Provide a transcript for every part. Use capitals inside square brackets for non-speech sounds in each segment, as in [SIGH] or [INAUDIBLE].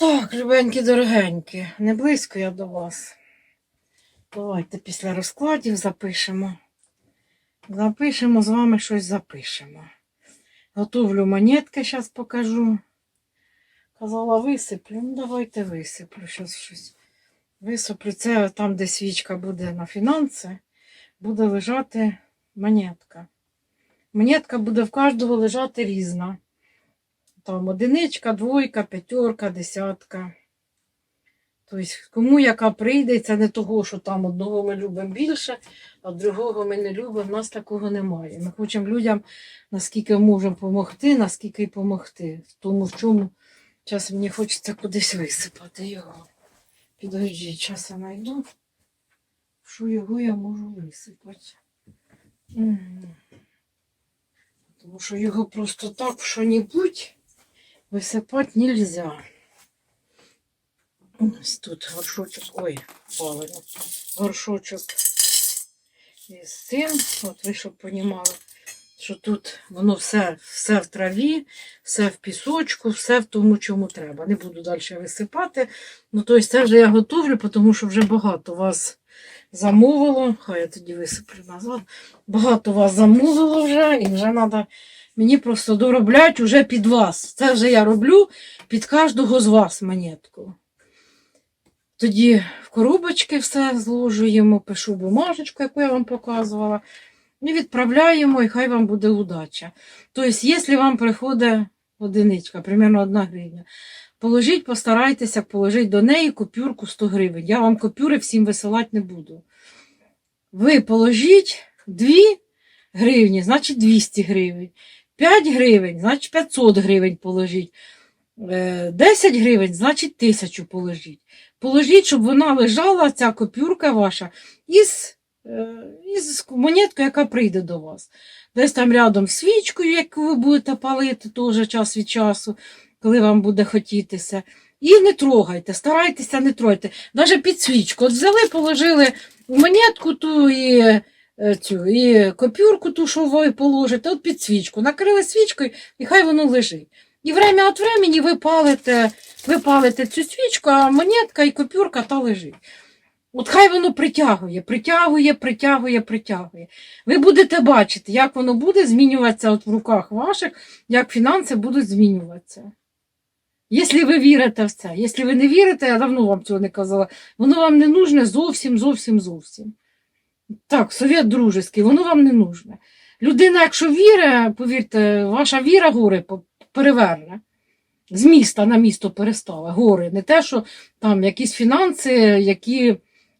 Так, любенькі, дорогенькі, не близько я до вас. Давайте після розкладів запишемо. Запишемо з вами щось запишемо. Готовлю монетки, зараз покажу. Казала, висиплю. Ну, давайте висиплю. Зараз щось висиплю. Це там, де свічка буде на фінанси, буде лежати монетка. Монетка буде в кожного лежати різна. Там одиничка, двойка, п'ятерка, десятка. Тобто, кому яка прийде, це не того, що там одного ми любимо більше, а другого ми не любимо. У нас такого немає. Ми хочемо людям, наскільки можемо допомогти, наскільки й допомогти. Тому, в чому зараз мені хочеться кудись висипати його. Підождіть, час я знайду, що його я можу висипати. Тому що його просто так що-небудь висипати нельзя. Ось тут горшочок, ой, палено, горшочок із цим, от ви щоб понімали, що тут воно все, все в траві, все в пісочку, все в тому, чому треба. Не буду далі висипати. Ну, тобто це вже я готовлю, тому що вже багато вас замовило. Хай я тоді висиплю назад. Багато вас замовило вже, і вже треба мені просто доробляти вже під вас. Це вже я роблю під кожного з вас монетку. Тоді в коробочки все зложуємо, пишу бумажечку, яку я вам показувала, і відправляємо, і хай вам буде удача. Тобто, якщо вам приходить одиничка, примерно 1 гривня, положіть, постарайтеся положити до неї купюрку 100 гривень. Я вам купюри всім висилати не буду. Ви положіть 2 гривні, значить 200 гривень. 5 гривень, значить 500 гривень положіть. Е, 10 гривень, значить 1000 положіть. Положіть, щоб вона лежала, ця копюрка ваша, із, е, із монеткою, яка прийде до вас. Десь там рядом свічкою, яку ви будете палити теж час від часу, коли вам буде хотітися. І не трогайте, старайтеся не трогайте. Навіть під свічку. От взяли, положили монетку ту і, е, цю, і копюрку ту, що ви положите, от під свічку. Накрили свічкою, і хай воно лежить. І время від времени ви палите, ви палите цю свічку, а монетка і копюрка та лежить. От хай воно притягує, притягує, притягує, притягує. Ви будете бачити, як воно буде змінюватися от в руках ваших, як фінанси будуть змінюватися. Якщо ви вірите в це, якщо ви не вірите, я давно вам цього не казала, воно вам не нужне зовсім, зовсім, зовсім. Так, совет дружеский, воно вам не нужне. Людина, якщо вірить, повірте, ваша віра гори переверне. З міста на місто перестала. Гори. Не те, що там якісь фінанси, які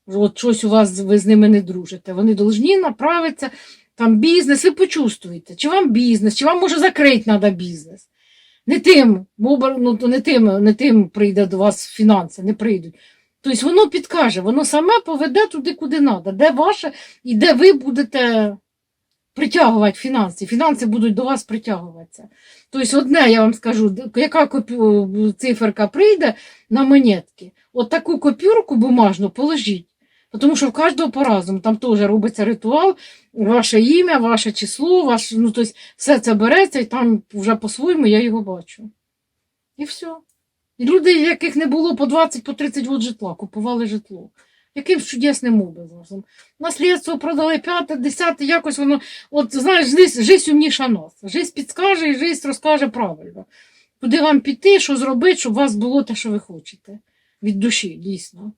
от щось у вас ви з ними не дружите. Вони повинні направитися, там бізнес, ви почувствуєте, чи вам бізнес, чи вам може закрити треба бізнес. Не тим, ну, то не тим, не тим прийде до вас фінанси, не прийдуть. Тобто воно підкаже, воно саме поведе туди, куди треба, де ваше і де ви будете притягувати фінанси. Фінанси будуть до вас притягуватися. Тобто, одне я вам скажу, яка циферка прийде на монетки, от таку копюрку бумажну положіть. Тому що в кожного по-разному, там теж робиться ритуал, ваше ім'я, ваше число, ваш, ну, тобто все це береться, і там вже по-своєму я його бачу. І все. І люди, яких не було по 20 по 30 років житла, купували житло. Яким чудесним образом. Наслідство продали п'яте, десяте, якось воно, от знаєш, жизнь умніша нас. Жизнь підскаже і жизнь розкаже правильно. Куди вам піти, що зробити, щоб у вас було те, що ви хочете. Від душі, дійсно.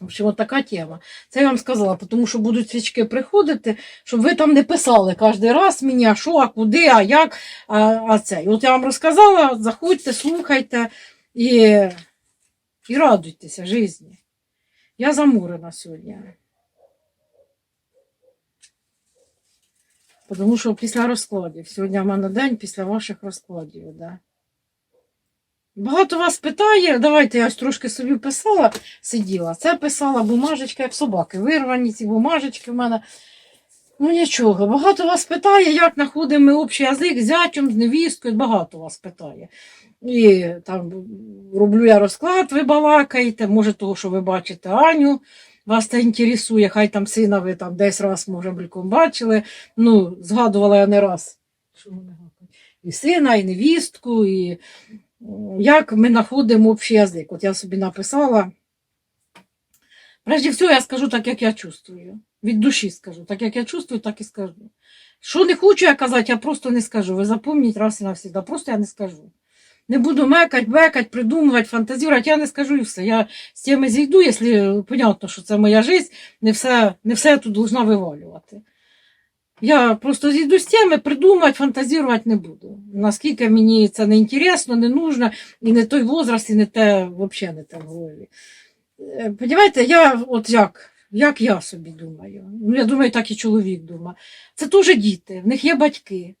В общем, от така тема. Це я вам сказала, тому що будуть свічки приходити, щоб ви там не писали кожен раз мені, а що, а куди, а як, а, а це. І от я вам розказала, заходьте, слухайте і, і радуйтеся житті. Я замурена сьогодні. Тому що після розкладів. Сьогодні в мене день після ваших розкладів. Да. Багато вас питає, давайте я ось трошки собі писала, сиділа. Це писала бумажечка, як собаки. Вирвані ці бумажечки в мене. Ну нічого. Багато вас питає, як знаходимо общий язик з зятем, з невісткою. Багато вас питає. І там роблю я розклад, ви балакаєте, може того, що ви бачите Аню. Вас це інтересує, хай там сина ви там десь раз, може, бліком бачили. Ну, згадувала я не раз. І сина, і невістку, і як ми знаходимо общий язик. От я собі написала. Прежде всього, я скажу так, як я чувствую. Від душі скажу. Так як я чувствую, так і скажу. Що не хочу я казати, я просто не скажу. Ви запомніть раз і навсегда. Просто я не скажу. Не буду мекать, бекать, придумувати, фантазувати, я не скажу і все. Я з теми зійду, якщо понятно, що це моя життя, не все, не все я тут должна вивалювати. Я просто зійду з теми, придумувати, фантазувати не буду. Наскільки мені це не інтересно, не нужно, і не той возраст, і не те, взагалі не те в голові. Е, Понімаєте, я от як, як я собі думаю. Ну, я думаю, так і чоловік думає. Це теж діти, в них є батьки.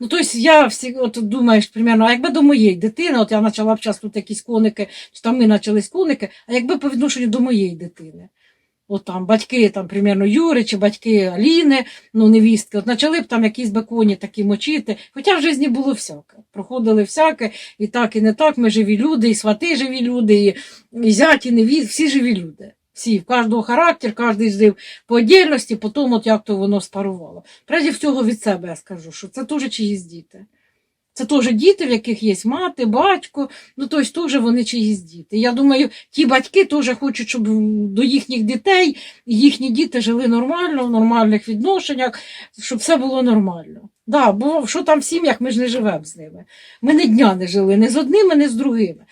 Ну, тобто я всі, от думаєш, примерно, а якби до моєї дитини, от я почала б час тут якісь коники, чи там ми почали з коники, а якби по відношенню до моєї дитини. От там батьки, там, примерно, Юри чи батьки Аліни, ну, невістки, от почали б там якісь би коні такі мочити. Хоча в житті було всяке. Проходили всяке, і так, і не так. Ми живі люди, і свати живі люди, і, і зяті, невіст, всі живі люди. Всі, в кожного характер, кожен жив по отдельності, потім от як то воно спарувало. Прежде всього від себе я скажу, що це теж чиїсь діти. Це теж діти, в яких є мати, батько, ну тобто теж вони чиїсь діти. Я думаю, ті батьки теж хочуть, щоб до їхніх дітей їхні діти жили нормально, в нормальних відношеннях, щоб все було нормально. Да, бо що там в сім'ях, ми ж не живемо з ними. Ми не дня не жили, не з одними, не з другими.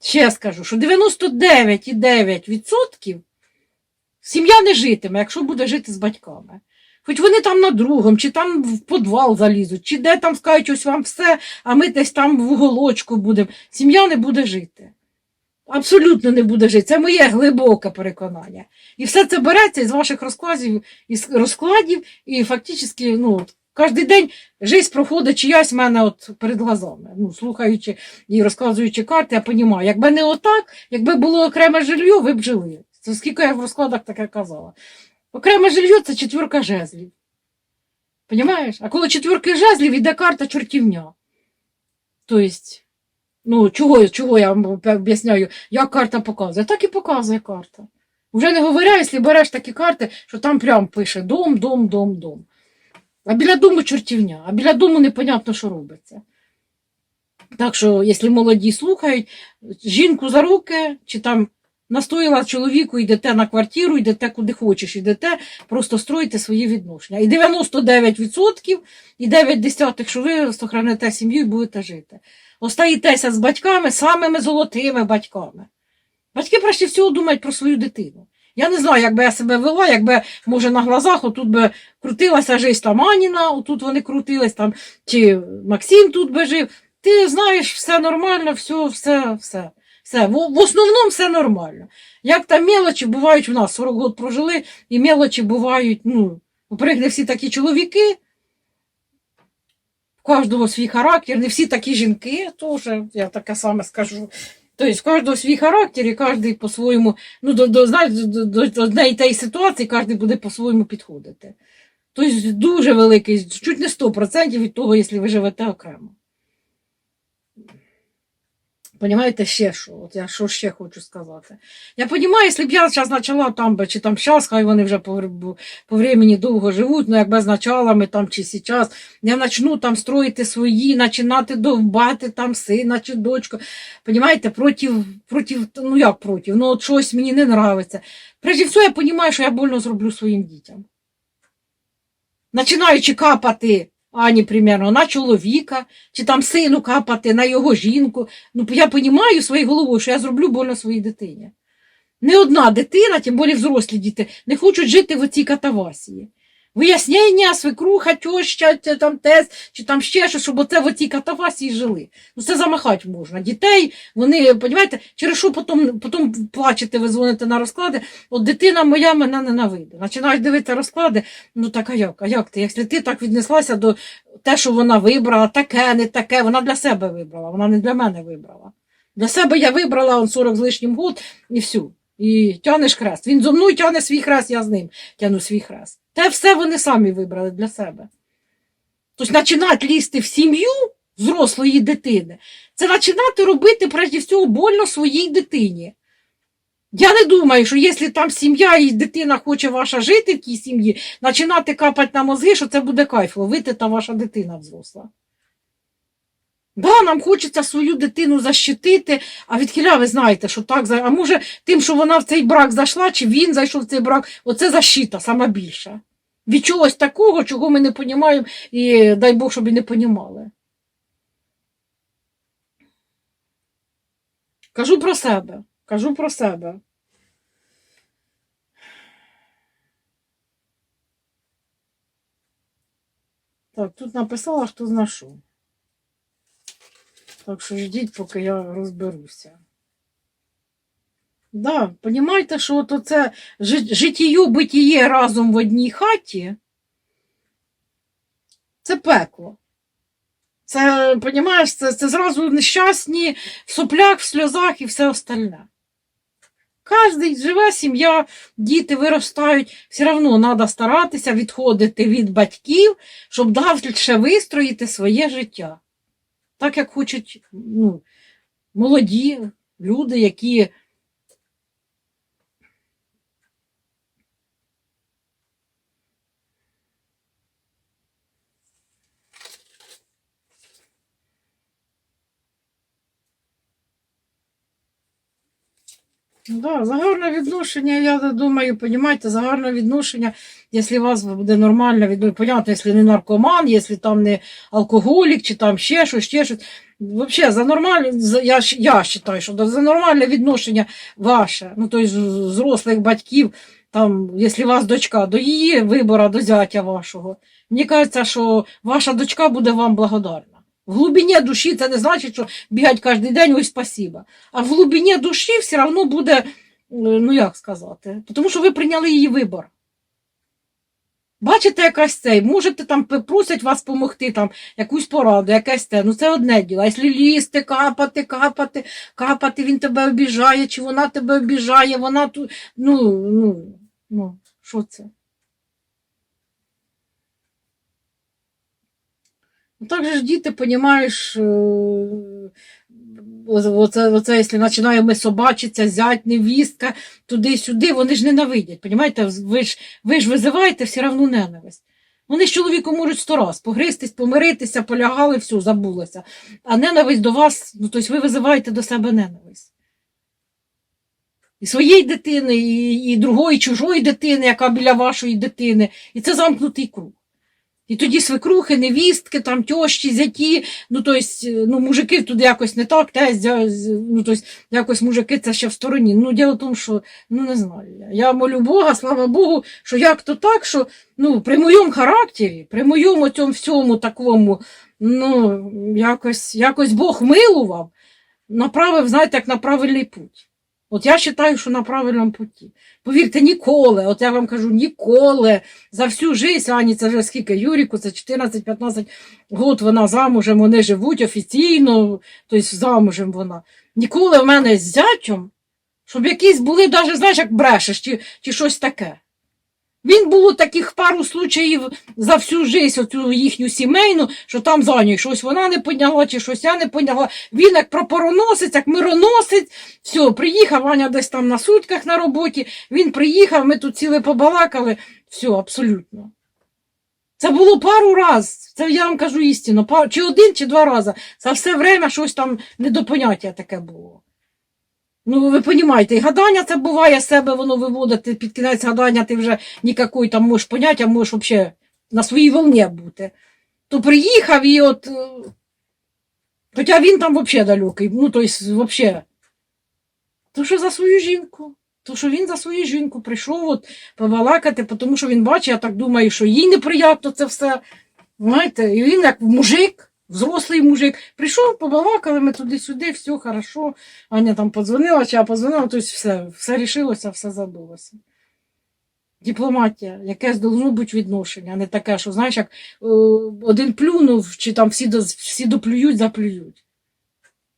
Ще скажу, що 99,9% сім'я не житиме, якщо буде жити з батьками. Хоч вони там на другому, чи там в підвал залізуть, чи де там скажуть, ось вам все, а ми десь там в уголочку будемо. Сім'я не буде жити. Абсолютно не буде жити. Це моє глибоке переконання. І все це береться із ваших розкладів, із розкладів, і фактично, ну, кожен день життя проходить чиясь в мене от перед глазами. Ну, слухаючи і розказуючи карти, я розумію, якби не отак, якби було окреме жилье, ви б жили. Це скільки я в розкладах таке казала. Окреме жилье це четверка жезлів. Понімаєш? А коли четверки жезлів, іде карта чортівня. Тобто, ну, чого, чого я вам об'ясняю, як карта показує? Так і показує карта. Вже не говоря, якщо береш такі карти, що там прям пише дом, дом, дом, дом. А біля дому чортівня, а біля дому непонятно, що робиться. Так що, якщо молоді слухають, жінку за руки, чи там настояла чоловіку, йдете на квартиру, йдете куди хочеш, йдете, просто строїте свої відношення. І 99% і 9 десятих, що ви сохраните сім'ю і будете жити. Остаєтеся з батьками, самими золотими батьками. Батьки прежде всього думають про свою дитину. Я не знаю, як би я себе вела, якби, може, на глазах отут би крутилася життя там Аніна, отут вони крутились, там, чи Максим тут би жив. Ти знаєш, все нормально, все, все, все. Все, в, в основному все нормально. Як там мелочі бувають в нас, 40 років прожили, і мелочі бувають, ну, во-первых, не всі такі чоловіки, в кожного свій характер, не всі такі жінки, теж, я таке саме скажу. Тобто, в кожного свій характер, і кожен по-своєму, ну, до, до, знаєш, до, до, до однієї тієї ситуації кожен буде по-своєму підходити. Тобто, дуже великий, чуть не 100% від того, якщо ви живете окремо. Понімаєте, ще що? От я що ще хочу сказати. Я розумію, якщо б я зараз почала там, чи там зараз, хай вони вже по, по времени довго живуть, ну якби з началами там чи зараз, я почну там строїти свої, починати довбати там сина чи дочку. Понімаєте, проти, проти, ну як проти, ну от щось мені не подобається. Прежде всього, я розумію, що я больно зроблю своїм дітям. Починаючи капати Ані, примерно, на чоловіка, чи там сину капати, на його жінку. Ну, я розумію своєю головою, що я зроблю больно своїй дитині. Не одна дитина, тим більше взрослі діти, не хочуть жити в цій катавасії. Вияснення, свекруха, тьоща, там тес, чи там ще щось, щоб оце в цій катавасії жили. Ну це замахати можна. Дітей, вони, розумієте, через що потім, потім плачете, ви дзвоните на розклади, от дитина моя мене ненавидить. Починаєш дивитися розклади, ну так а як? А як ти? Якщо ти так віднеслася до те, що вона вибрала, таке, не таке, вона для себе вибрала, вона не для мене вибрала. Для себе я вибрала он 40 з лишнім год і все. І тянеш хрест. Він зо мною тягне свій хрест, я з ним тягну свій хрест. Те все вони самі вибрали для себе. Тобто починати лізти в сім'ю взрослої дитини, це починати робити, прежде всього, больно своїй дитині. Я не думаю, що якщо там сім'я і дитина хоче ваша жити в тій сім'ї, починати капати на мозги, що це буде кайф, ловити та ваша дитина взросла. Да, нам хочеться свою дитину защитити, а відкіля ви знаєте, що так, а може тим, що вона в цей брак зайшла, чи він зайшов в цей брак, оце защита сама більша. Від чогось такого, чого ми не розуміємо, і дай Бог, щоб і не понімали. Кажу про себе. Кажу про себе. Так, тут написала, що знашу. Так що ждіть, поки я розберуся. Да, понімаєте, що от оце жи- життєю битіє разом в одній хаті. Це пекло. Це, понімаєш, це, це зразу нещасні в соплях, в сльозах і все остальне. Кожний живе сім'я, діти виростають, все одно треба старатися відходити від батьків, щоб далі вистроїти своє життя. Так як хочуть ну, молоді люди, які Да, за гарне відношення, я думаю, понімаєте, за гарне відношення, якщо у вас буде нормальне відношення, понятно, якщо не наркоман, якщо там не алкоголік, чи там ще щось, ще щось. Взагалі, за нормальне, я, я вважаю, що за нормальне відношення ваше, ну, тобто зрослих батьків, там, якщо у вас дочка, до її вибору, до зятя вашого, мені кажеться, що ваша дочка буде вам благодарна. В глибині душі це не значить, що бігать кожен день, ой, спасіба. А в глибині душі все одно буде, е, ну як сказати, тому що ви прийняли її вибор. Бачите, якась цей, можете там просять вас допомогти, там, якусь пораду, якесь те. Ну це одне діло. А якщо лізти, капати, капати, капати, він тебе обіжає, чи вона тебе обіжає, вона тут. Ну, ну, ну, що це? Ну, ж діти, понімаєш, е, оце, оце, якщо починаємо собачитися, зять, невістка, туди-сюди, вони ж ненавидять. Понімаєте, ви ж, ви ж визиваєте все одно ненависть. Вони з чоловіком можуть сто раз погристись, помиритися, полягали, все, забулося. А ненависть до вас, ну тобто ви визиваєте до себе ненависть. І своєї дитини, і, і другої, чужої дитини, яка біля вашої дитини. І це замкнутий круг. І тоді свекрухи, невістки, там тьощі, зяті, ну то есть, ну, мужики тут якось не так, те, ну, то есть, якось мужики це ще в стороні. Ну, діло в тому, що ну не знаю. я. Я молю Бога, слава Богу, що як то так, що ну, при моєму характері, при моєму цьому всьому такому, ну, якось, якось Бог милував, направив, знаєте, як на правильний путь. От я вважаю, що на правильному путі. Повірте, ніколи, от я вам кажу, ніколи за всю життя, Ані, це вже скільки Юріку, це 14-15 років вона замужем, вони живуть офіційно, тобто замужем вона. Ніколи в мене з зятьом, щоб якісь були, навіть, знаєш, як брешеш, чи, чи щось таке. Він було таких пару случаїв за всю життя, оцю їхню сімейну, що там за нею щось вона не поняла, чи щось я не поняла. Він як прапороносець, як мироносець, все, приїхав, Ваня десь там на сутках на роботі, він приїхав, ми тут ціле побалакали, все, абсолютно. Це було пару раз, це я вам кажу істину, чи один, чи два рази. За все время щось там недопоняття таке було. Ну, ви розумієте, і гадання це буває, себе воно виводити, під кінець гадання ти вже ніякої там можеш поняття, можеш взагалі на своїй волні бути. То приїхав і от. е, Хоча він там взагалі далекий, ну, тобто, взагалі. То що за свою жінку? То що він за свою жінку прийшов от, побалакати, тому що він бачить, я так думаю, що їй неприємно це все. Знаєте, і він як мужик, взрослий мужик, прийшов, побалакали ми туди-сюди, все хорошо. Аня там подзвонила, чи я подзвонила, тобто все, все рішилося, все забулося. Дипломатія, якесь должно бути відношення, а не таке, що знаєш, як е, один плюнув, чи там всі, до, всі доплюють, заплюють.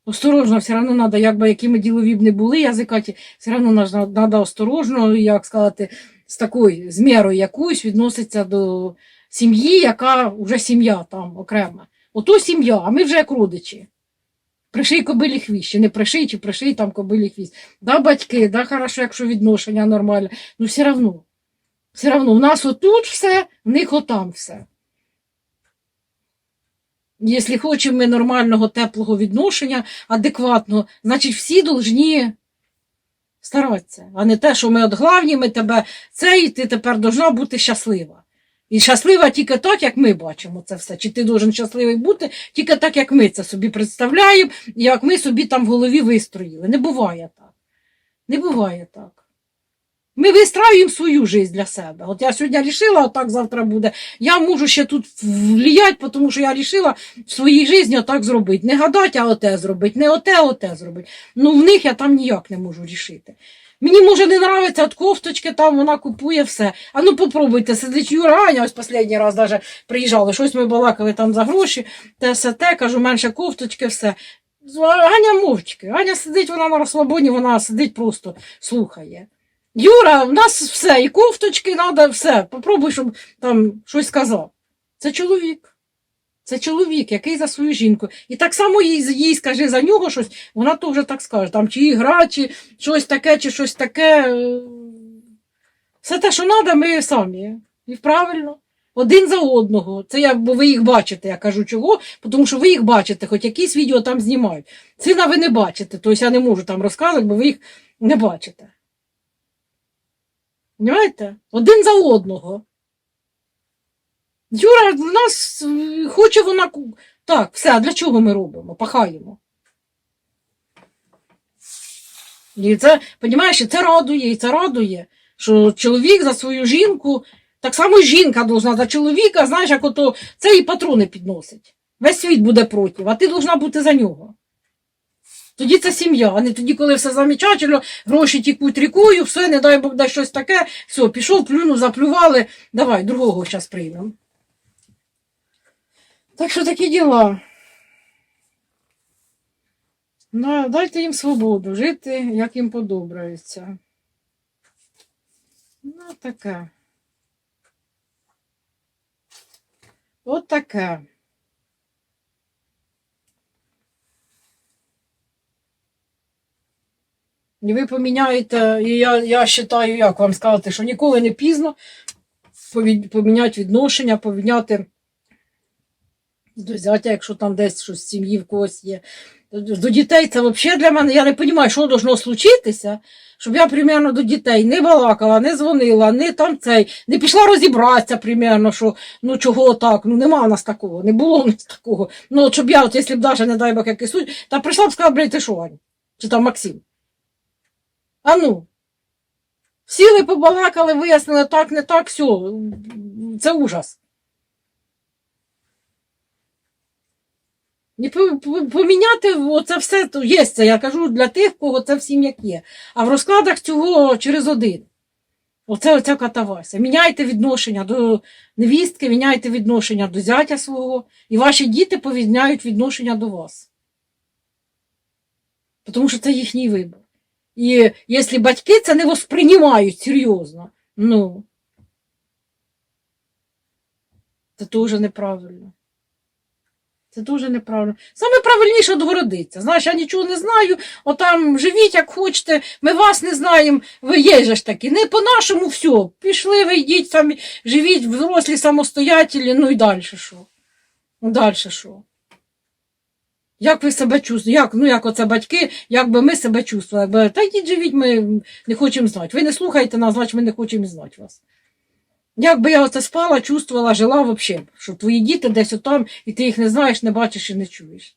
Осторожно, все одно треба, якби якими ділові б не були язикаті, все одно треба осторожно, як сказати, з такою з мірою якоюсь відноситься до сім'ї, яка вже сім'я там окрема. Ото сім'я, а ми вже як родичі. Приший кобилі хвіст, чи не приший, чи приший там кобилі хвіст. Да, батьки, да, хорошо, якщо відношення нормальне, ну все одно. Все одно, у нас отут все, в них отам все. Якщо хочемо ми нормального, теплого відношення, адекватного, значить всі повинні старатися, а не те, що ми от главні, ми тебе це, і ти тепер должна бути щаслива. І щаслива тільки так, як ми бачимо це все. Чи ти должен щасливий бути тільки так, як ми це собі представляємо, як ми собі там в голові вистроїли. Не буває так. Не буває так. Ми вистраюємо свою життя для себе. От я сьогодні рішила, а так завтра буде. Я можу ще тут вліяти, тому що я рішила в своїй житті отак зробити. Не гадати, а оте зробити, не оте, оте зробити. Ну в них я там ніяк не можу рішити. Мені може не нравиться от кофточки, там вона купує все. А ну попробуйте, сидить Юра, Аня, ось останній раз даже приїжджали, щось ми балакали там за гроші, те все те, кажу, менше кофточки, все. Аня мовчки. Аня сидить, вона на розслабоні, вона сидить просто слухає. Юра, в нас все, і кофточки треба, все. Попробуй, щоб там щось сказав. Це чоловік. Це чоловік, який за свою жінку. І так само їй, їй скажи за нього щось, вона теж так скаже. Там чи ігра, чи щось таке, чи щось таке. Все те, що треба, ми самі. І правильно. Один за одного. Це я, бо ви їх бачите, я кажу чого, тому що ви їх бачите, хоч якісь відео там знімають. Сина ви не бачите, тобто я не можу там розказувати, бо ви їх не бачите. Понимаєте? Один за одного. Юра в нас е, хоче вона. Так, все, а для чого ми робимо? Пахаємо. І це, розумієш, це радує, і це радує, що чоловік за свою жінку, так само і жінка должна за чоловіка, знаєш, як ото це і патрони підносить. Весь світ буде проти, а ти должна бути за нього. Тоді це сім'я, а не тоді, коли все замечательно, гроші тікуть рікою, все, не дай Бог, дай щось таке, все, пішов, плюнув, заплювали, давай, другого зараз приймемо. Так що такі діла. Дайте їм свободу жити, як їм подобається. Ну, таке. От таке. І ви поміняєте, і я, я вважаю, як вам сказати, що ніколи не пізно поміняти відношення, поміняти до зятя, якщо там десь щось в сім'ї в когось є. До дітей це взагалі для мене, я не розумію, що должно случитися, щоб я примерно до дітей не балакала, не дзвонила, не там цей, не пішла розібратися, примерно, що ну чого так, ну нема у нас такого, не було у нас такого. Ну, от щоб я, от, якщо б даже, не дай Бог, якийсь суть, та прийшла б сказала, блядь, ти що, Ань? Чи там Максим? А ну. Сіли, побалакали, вияснили, так, не так, все. Це ужас. Поміняти оце все є це, я кажу для тих, кого це в сім'ях є. А в розкладах цього через один. Оце оця катавася. Міняйте відношення до невістки, міняйте відношення до зятя свого, і ваші діти повідняють відношення до вас. Тому що це їхній вибір. І якщо батьки це не восприймають серйозно, ну, це дуже неправильно. Це дуже неправильно. Саме правильніше отгородиться. Знаєш, я нічого не знаю, отам живіть, як хочете, ми вас не знаємо, ви є ж таки. Не по-нашому все. Пішли, ви йдіть самі, живіть, взрослі, самостоятельні, ну і далі що? Ну, далі що? Як ви себе чувствуєте? Як, ну, як оце батьки, як би ми себе чувствували? Та йдіть живіть, ми не хочемо знати. Ви не слухаєте нас, значить ми не хочемо знати вас. Як би я оце спала, чувствувала, жила взагалі, що твої діти десь отам, і ти їх не знаєш, не бачиш і не чуєш.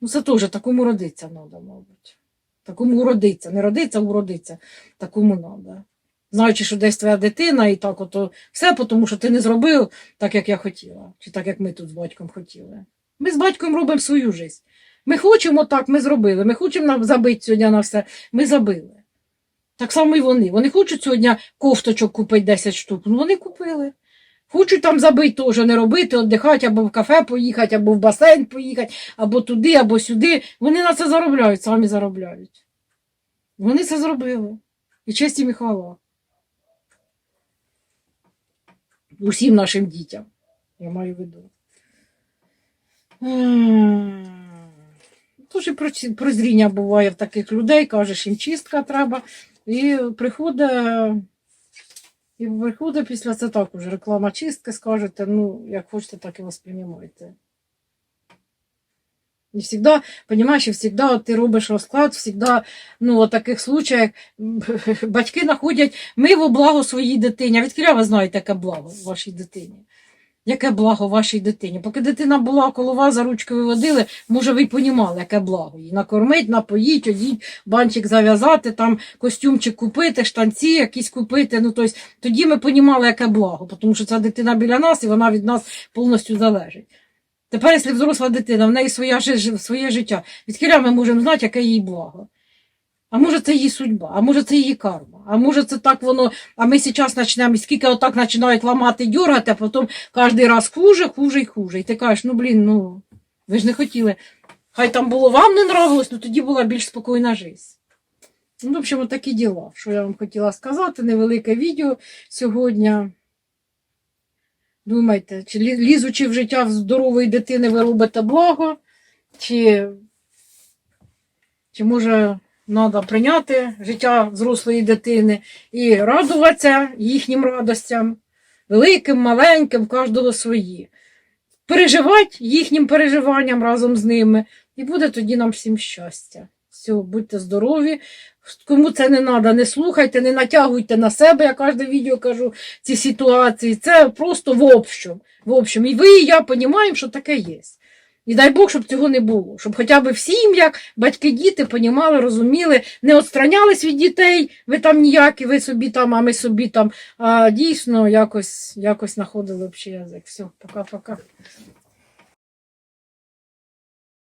Ну, це теж такому родиться треба, мабуть. Такому уродиться. Не родиться, а уродиться. Такому треба. Знаючи, що десь твоя дитина, і так ото все, тому що ти не зробив так, як я хотіла, чи так, як ми тут з батьком хотіли. Ми з батьком робимо свою життя. Ми хочемо так, ми зробили. Ми хочемо забити сьогодні на все, ми забили. Так само і вони. Вони хочуть сьогодні кофточок купити 10 штук. Ну вони купили. Хочуть там забити теж, не робити, віддихати, або в кафе поїхати, або в басейн поїхати, або туди, або сюди. Вони на це заробляють, самі заробляють. Вони це зробили. І честь їм і хвала. Усім нашим дітям. Я маю в виду. Дуже прозріння буває в таких людей, кажеш, їм чистка треба. І приходить, і приходить після це також реклама чистки, скажете, ну, як хочете, так і завжди, розумієш, і завжди от ти робиш розклад, завжди, ну, от таких случаях [LAUGHS] батьки знаходять ми во благо своїй дитині. А відкіля ви знаєте, яке благо вашій дитині? Яке благо вашій дитині? Поки дитина була коло вас, за ручки ви водили, може, ви й понімали, яке благо її. Накормить, напоїть, одіть, банчик зав'язати, там костюмчик купити, штанці якісь купити. Ну, тобто, тоді ми понімали, яке благо, тому що ця дитина біля нас і вона від нас повністю залежить. Тепер, якщо взросла дитина, в неї своя, своє життя, відкіля ми можемо знати, яке їй благо. А може, це її судьба, а може, це її карма, а може, це так воно. А ми зараз почнемо, скільки отак починають ламати, дергати, а потім кожен раз хуже, хуже і хуже. І ти кажеш, ну блін, ну ви ж не хотіли. Хай там було вам не нравилось, ну тоді була більш спокійна життя. Ну, в общем, такі діла, що я вам хотіла сказати. Невелике відео сьогодні. Думайте, чи лізучи в життя здорової дитини, ви робите благо, чи, чи може треба прийняти життя взрослої дитини і радуватися їхнім радостям, великим, маленьким, кожного свої. Переживати їхнім переживанням разом з ними, і буде тоді нам всім щастя. Все, будьте здорові. Кому це не треба, не слухайте, не натягуйте на себе, я кожне відео кажу, ці ситуації. Це просто в общем. В общем. І ви, і я розуміємо, що таке є. І дай Бог, щоб цього не було. Щоб хоча б в сім'ях батьки, діти понімали, розуміли, не отстранялись від дітей, ви там ніякі, ви собі там, а ми собі там. А дійсно якось, якось знаходили общий язик. Все, пока-пока.